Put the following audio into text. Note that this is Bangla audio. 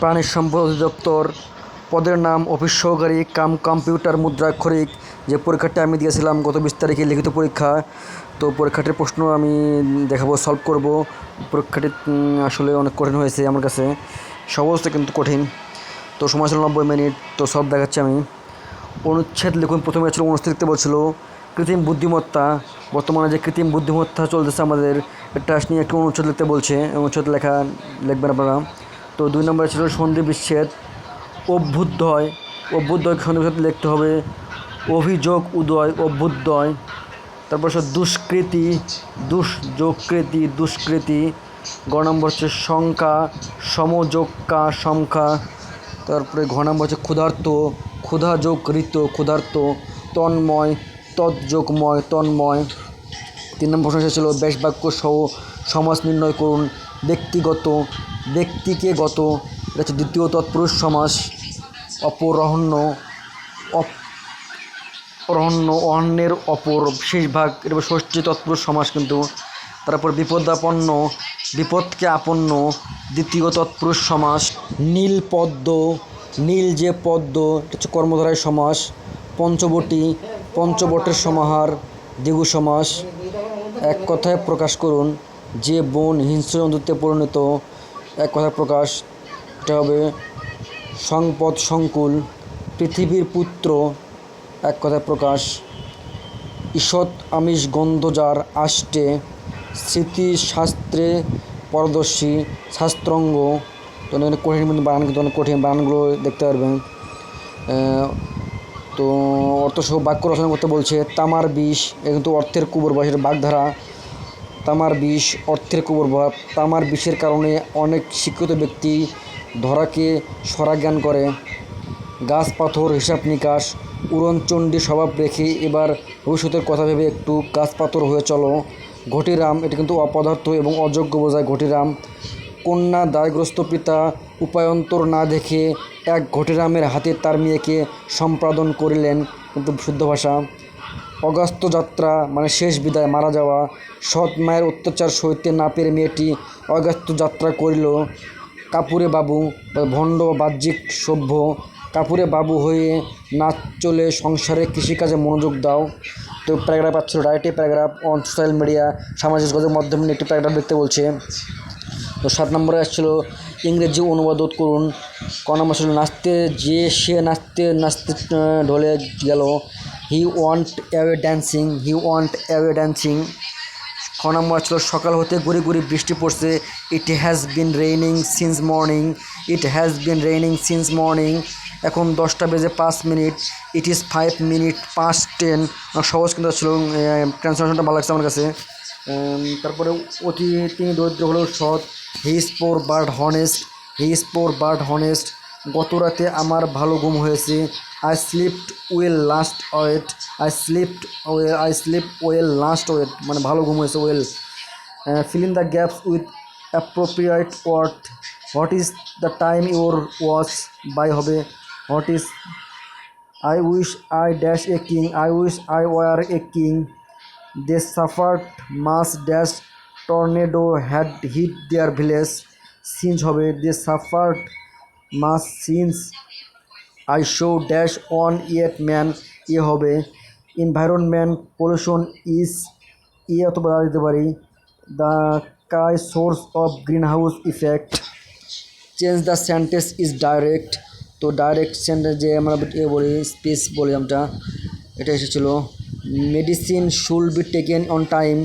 প্রাণী সম্পদ অধিদপ্তর পদের নাম অফিস সহকারী, কাম কম্পিউটার মুদ্রাক্ষরিক। যে পরীক্ষাটা আমি দিয়েছিলাম গত বিশ তারিখে লিখিত পরীক্ষা, তো পরীক্ষাটির প্রশ্ন আমি দেখাবো সলভ করব। পরীক্ষাটি আসলে অনেক কঠিন হয়েছে আমার কাছে। সহজটা কিন্তু কঠিন। তো সময় ছিল নব্বই মিনিট, তো সব দেখাচ্ছি আমি। অনুচ্ছেদ লিখুন, প্রথমে ছিল অনুচ্ছেদ লিখতে বলছিল, কৃত্রিম বুদ্ধিমত্তা। বর্তমানে যে কৃত্রিম বুদ্ধিমত্তা চলতেছে আমাদের, এটা নিয়ে একটু অনুচ্ছেদ লিখতে বলছে। অনুচ্ছেদ লেখা, লিখবেন আপনারা। তো দুই নম্বরে ছিল সন্ধি বিচ্ছেদ। অভ্যুদয়। অভ্যুদয়কে সন্ধি বিচ্ছেদ লিখতে হবে। অভিযোগ উদয়, অভ্যুদয়। তারপর হচ্ছে দুষ্কৃতি, দুষ্যোগকৃতি, দুষ্কৃতি। গ নম্বর হচ্ছে সংখ্যা সমযোগকা সংখ্যা তারপরে ঘ নম্বর হচ্ছে ক্ষুধার্ত ক্ষুধাযোগ ঋত ক্ষুধার্ত, তন্ময়, তৎযোগময়, তন্ময়। তিন নম্বর প্রশ্ন এসেছিল ব্যাস বাক্য সহ সমাস নির্ণয় করুন। ব্যক্তিগত, ব্যক্তিকে গত। এটা হচ্ছে দ্বিতীয় তৎপুরুষ সমাস অপরহন্য অপরহন্য অন্যের অপর। শেষ ভাগ হলো ষষ্ঠী তৎপুরুষ সমাস কিন্তু। তারপর বিপদাপন্ন, বিপদকে আপন্ন, দ্বিতীয় তৎপুরুষ সমাস নীল পদ্ম, নীল যে পদ্ম, এটা হচ্ছে কর্মধারায় সমাস। পঞ্চবটি, পঞ্চবটের সমাহার দ্বিগু সমাস। এক কথায় প্রকাশ করুন, যে বন হিংস্র জন্তুতে পরিণত, এক কথায় প্রকাশ, এটা হবে সংপদ সংকুল, পৃথিবীর পুত্র, এক কথায় প্রকাশ। ঈষৎ আমিষ গন্ধ যার আষ্টে, স্মৃতিশাস্ত্রে পারদর্শী, শাস্ত্রঙ্গ। কঠিন বানান কঠিন বানানগুলো দেখতে পারবেন। তো অর্থসহ বাক্য রচনা করতে বলছে, তামার বিষ কিন্তু অর্থের কুবর বা সেটা বাগধারা। তামার বিষ, অর্থের কুবর ভাব তামার বিষের কারণে অনেক শিক্ষিত ব্যক্তি ধরাকে সরা জ্ঞান করে। গাছ, পাথর, হিসাব নিকাশ উড়নচণ্ডী স্বভাব রেখে এবার ভবিষ্যতের কথা ভেবে একটু গাছ, পাথর হয়ে চলো। ঘটিরাম, এটা কিন্তু অপদার্থ এবং অযোগ্য বোঝায়। ঘটিরাম, কন্যা দায়গ্রস্ত পিতা উপায়ন্তর না দেখে এক ঘটিরামের হাতে তার মেয়েকে সম্পাদন করিলেন কিন্তু শুদ্ধ ভাষা। অগাস্ত যাত্রা মানে শেষ বিদায়, মারা যাওয়া, সৎ মায়ের অত্যাচার সইতে না পেরে মেয়েটি অগাস্ত যাত্রা করিল। কাপুরে বাবু, ভণ্ড বাহ্যিক সভ্য, কাপুরে বাবু হয়ে না চলে সংসারে কৃষিকাজে মনোযোগ দাও। তো প্যারাগ্রাফ পাচ্ছিল, রাইটে প্যারাগ্রাফ অন সোশ্যাল মিডিয়া, সামাজিক যোগাযোগ মাধ্যমে একটি প্যারাগ্রাফ দেখতে বলছে তো সাত নম্বরে আসছিল ইংরেজি অনুবাদ করুন। ক নম্বর ছিল নাচতে যে সে নাচতে নাচতে ঢলে গেল। He want away dancing he want away dancing খ নম্বর ছিল সকাল হতে গুড়ি গুড়ি বৃষ্টি পড়ছে। It has been raining since morning, it has been raining since morning. এখন দশটা বেজে পাঁচ minute, it is five minute পাঁচ টেন। সহজ কিন্তু ছিল ট্রান্সলেশনটা ভালো লাগছে আমার কাছে। তারপরে অতি তিনি দরিদ্র হলেও সৎ। He is but honest. He is but honest. গত রাতে আমার ভালো ঘুম হয়েছে। I slept well last wait. I slept well I sleep well last wait. মানে ভালো ঘুম হয়েছে well. Fill the gaps with appropriate word what is the time your watch by হবে? What is, I wish I dash a king. I wish I were a king. They suffered much dash tornado had hit their village since হবে they suffered much since I show dash on yet man এ হবে এনভায়রনমেন্ট পলিউশন ইস ই অথবা দিতে পারি। The key source of green house effect change the sentence is direct তো ডাইরেক্ট সেন্টেস যে আমরা ইয়ে বলি স্পিচ বলি আমরা, এটা এসেছিল। মেডিসিন শুল বি টেকেন অন টাইম।